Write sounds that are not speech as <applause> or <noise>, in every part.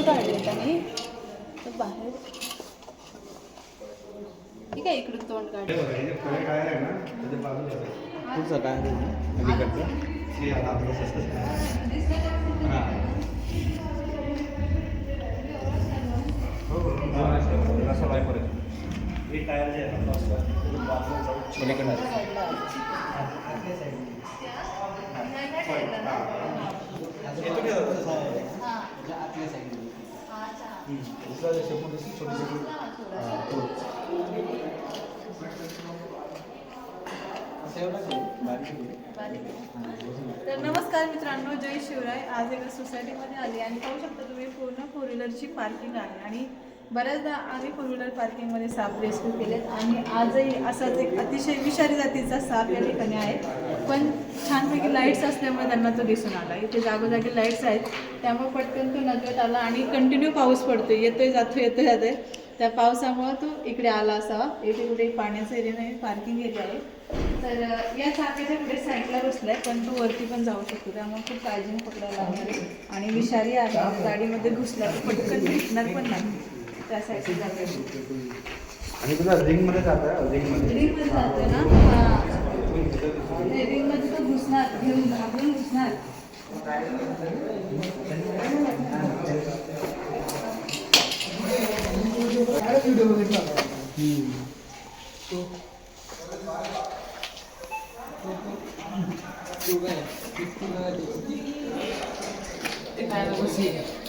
फुल काढले त्यांनी तर बाहेर. ठीक आहे इकडून तोंड अलीकडचं तर नमस्कार मित्रांनो जय शिवराय. आज एका सोसायटीमध्ये आली आणि पाहू शकता तुम्ही पूर्ण फोर व्हीलरची पार्किंग आहे आणि बऱ्याचदा आम्ही फोर व्हीलर पार्किंगमध्ये साप रेस्क्यू केलेत आणि आजही असाच एक अतिशय विषारी जातीचा साप या ठिकाणी आहे. पण छानपैकी लाईट्स असल्यामुळे त्यांना तो दिसून आला. इथे जागोजागी लाईट्स आहेत. त्यामुळे पटकन तो नजरेत आला आणि कंटिन्यू पाऊस पडतो येतोय जातो येतोय जातोय. त्या पावसामुळं तो इकडे आला असावा. इथे कुठे पाण्याचा नाही पार्किंग एरिया आहे. तर या चाकाच्या पुढे साईडला बसलाय पण तो वरती पण जाऊ शकतो. त्यामुळे खूप काळजीने पकडायला लागणार आहे. आणि विषारी आहे. गाडीमध्ये घुसला तर पटकन भेटणार पण नाही. त्या साईडला जागा आणि तुला रिंग मध्ये जात रिंग मध्ये. रिंग मध्ये जातोय ना? हा. रिंग मध्ये तो घुसणार. घेऊन घाबरून घुसणार. एकच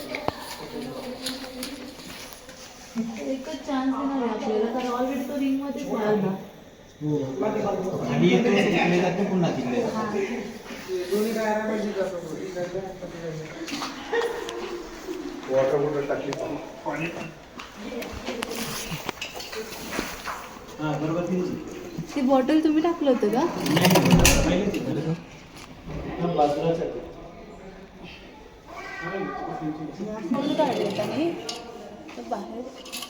चान्स देणार आहे आपल्याला कारण ऑलरेडी तो रिंग मध्येच राहिला आणि येतो तिकडे जातो पुन्हा तिकडे वॉटर बॉटल टाकली हा बरोबर तीच ती बॉटल तुम्ही टाकलं होतं का त्यांनी बाहेर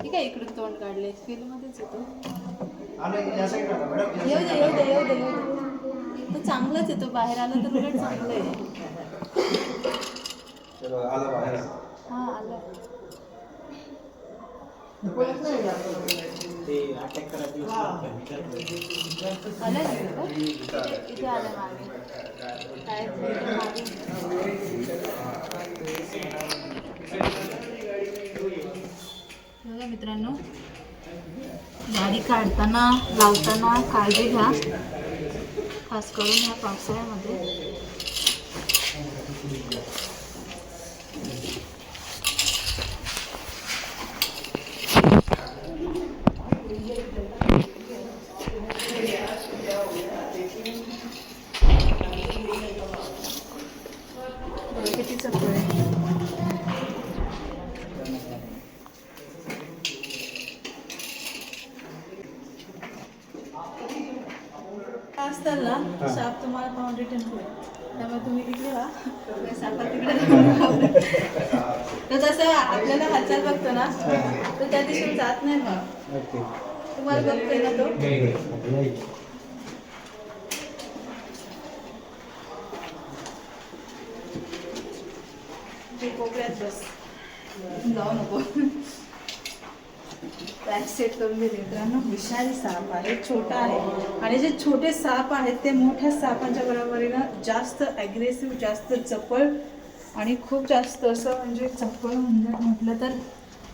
ठीक आहे इकडून तोंड काढले. मध्येच येतो. येऊ दे येऊ दे येऊ दे येऊ दे. तो चांगलाच येतो बाहेर आला तर उलट चांगलं आहे. चलो आला बाहेर. हा आला? इथे मागे. काय? मागे. मित्रांनो. गाडी काढताना लावताना काळजी घ्या. खास करून ह्या पावसाळ्यामध्ये. असताल ना साप तुम्हाला पाहून रिटर्न होईल त्यामुळे तुम्ही तिकडे व्हा सापा तिकडे. <laughs> तर तसं आपल्याला हालचाल बघतो ना तर त्या दिवशी जात नाही मग तुम्हाला बघतोय ना तो कोपऱ्यात बस. जाऊ नको. बॅग सेट करून दिले मित्रांनो विषारी साप आहे छोटा आहे. आणि जे छोटे साप आहेत ते मोठ्या सापांच्या बरोबरीनं जास्त ॲग्रेसिव्ह जास्त चपळ आणि खूप जास्त असं म्हणजे चपळ म्हणजे म्हटलं तर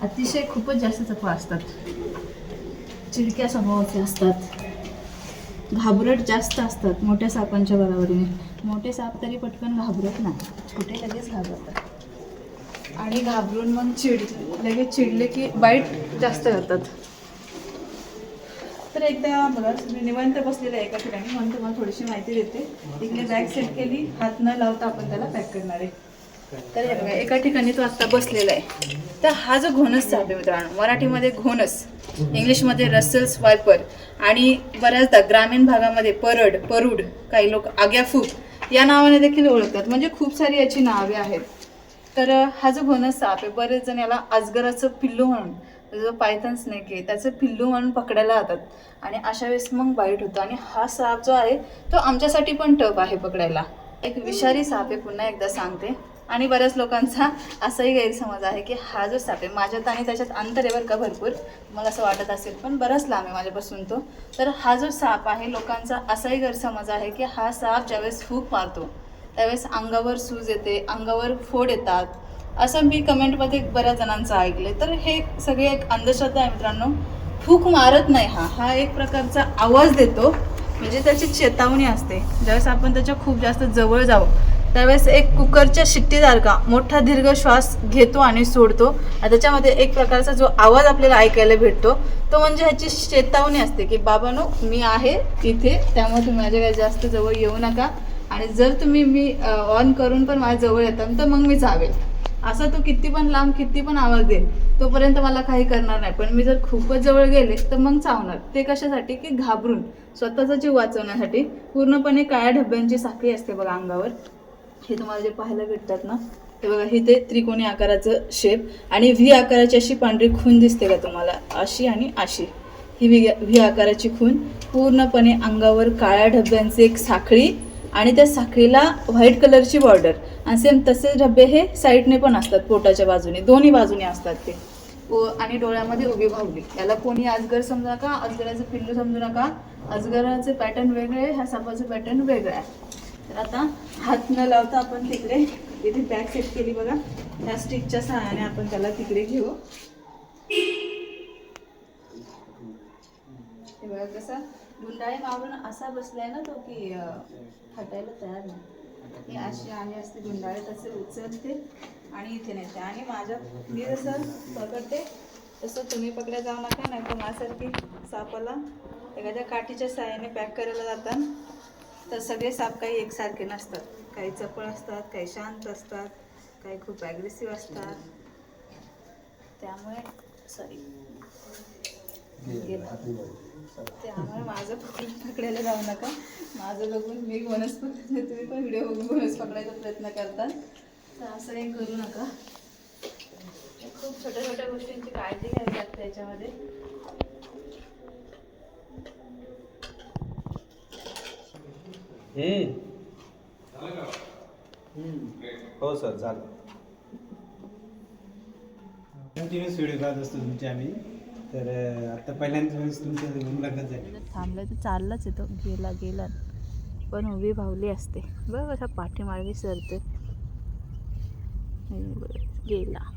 अतिशय खूपच जास्त चपळ असतात. चिडक्या स्वभावाचे असतात. घाबरट जास्त असतात मोठ्या सापांच्या बरोबरीने. मोठे साप तरी पटकन घाबरत नाही. छोटे लगेच घाबरतात. आणि घाबरून मग चिड लगेच चिडले की बाईट जास्त करतात. तर एकदा बघा मी निवंत बसलेलं आहे एका ठिकाणी म्हणून तुम्हाला थोडीशी माहिती देते. इकडे बॅग सेट केली हात न लावता आपण त्याला पॅक करणार आहे. तर हे बघा एका ठिकाणी तो आत्ता बसलेला आहे. तर हा जो घोणस साप आहे मित्रांनो मराठीमध्ये घोणस इंग्लिशमध्ये रसल स्वायपर आणि बऱ्याचदा ग्रामीण भागामध्ये परड परूड काही लोक आग्याफूक या नावाने देखील ओळखतात. म्हणजे खूप सारी याची नावे आहेत. तर हा जो घोणस साप आहे बरेच जण याला अजगराचं पिल्लू म्हणून जो पायथन स्नेक आहे त्याचं पिल्लू म्हणून पकडायला जातात आणि अशा वेळेस मग बाईट होतं. आणि हा साप जो आहे तो आमच्यासाठी पण टफ आहे पकडायला. एक विषारी साप आहे पुन्हा एकदा सांगते. आणि बऱ्याच लोकांचा असाही गैरसमज आहे की हा जो साप आहे माझ्यात आणि त्याच्यात अंतर आहे बरं का भरपूर. मला असं वाटत असेल पण बराच लांब आहे माझ्यापासून तो. तर हा जो साप आहे लोकांचा असाही गैरसमज आहे की हा साप ज्यावेळेस फूक मारतो त्यावेळेस अंगावर सूज येते अंगावर फोड येतात. असं मी कमेंटमध्ये बऱ्याच जणांचं ऐकले तर हे सगळे एक अंधश्रद्धा आहे मित्रांनो. फूक मारत नाही हा. हा एक प्रकारचा आवाज देतो. म्हणजे त्याची चेतावणी असते. ज्यावेळेस आपण त्याच्या खूप जास्त जवळ जावं त्यावेळेस एक कुकरच्या शिट्टीसारखा मोठा दीर्घ श्वास घेतो आणि सोडतो. आणि त्याच्यामध्ये एक प्रकारचा जो आवाज आपल्याला ऐकायला भेटतो तो म्हणजे ह्याची चेतावणी असते की बाबानो मी आहे इथे. त्यामुळे तुम्ही माझ्या काही जास्त जवळ येऊ नका. आणि जर तुम्ही मी ऑन करून पण माझ्या जवळ येतात तर मग मी जावेल. असा तो किती पण लांब किती पण आवाज देईल तोपर्यंत मला काही करणार नाही. पण मी जर खूपच जवळ गेले तर मग चावणार. ते कशासाठी? की घाबरून. स्वतःचा जीव वाचवण्यासाठी. पूर्णपणे काळ्या ढब्यांची साखळी असते बघा अंगावर. हे तुम्हाला जे पाहायला भेटतात ना ते बघा हे ते त्रिकोणी आकाराचं शेप आणि व्ही आकाराची अशी पांढरी खून दिसते का तुम्हाला? अशी आणि अशी. ही व्ही व्ही आकाराची खून. पूर्णपणे अंगावर काळ्या डब्यांची एक साखळी. आणि त्या साखळीला व्हाईट कलरची बॉर्डर. आणि सेम तसेच डबे हे साईडने पण असतात पोटाच्या बाजूने. दोन्ही बाजूने असतात ते. आणि डोळ्यामध्ये उभी भावली. याला कोणी अजगर समजू नका अजगराचं पिल्लू समजू नका. अजगराचे पॅटर्न वेगळे ह्या सापाचं पॅटर्न वेगळं आहे. तर आता हात न लावता आपण तिकडे इथे बॅग सेट केली बघा. त्या स्टिकच्या सहाय्याने आपण त्याला तिकडे घेऊ. हे बघा कसा गुंडाळे मारून असा बसलाय ना तो की हटायला तयार नाही. ही अशी आणि असते गुंडाळे तसे उचलते आणि इथे नेते. आणि माझ्या मी जसं पकडते. तसं तुम्ही पकड्या जाऊ नका नाही तर माझ्यासारखी सापाला एखाद्या काठीच्या साह्याने पॅक करायला जातात. तर सगळे साप काही एकसारखे नसतात. काही चपळ असतात काही शांत असतात काही खूप ॲग्रेसिव्ह असतात. त्यामुळे सॉरी त्यामुळे माझं पकडायला जाऊ नका. माझं बघून मी बोनस पकडते तुम्ही पण व्हिडिओ बघून बोनस पकडायचा प्रयत्न करतात. तर असं करू नका. खूप छोट्या छोट्या गोष्टींची काळजी घ्यावी लागते याच्यामध्ये हो सर झालं. कंटिन्युअस व्हिडिओ पाहत असतो तुमचे आम्ही. तर आता पहिल्यांदा तुमच्या मुलाखत झाली. थांबलं तर चाललाच येतो गेला गेला. पण उभी भावली असते. बघ कसा पाठीमागे सरते गेला.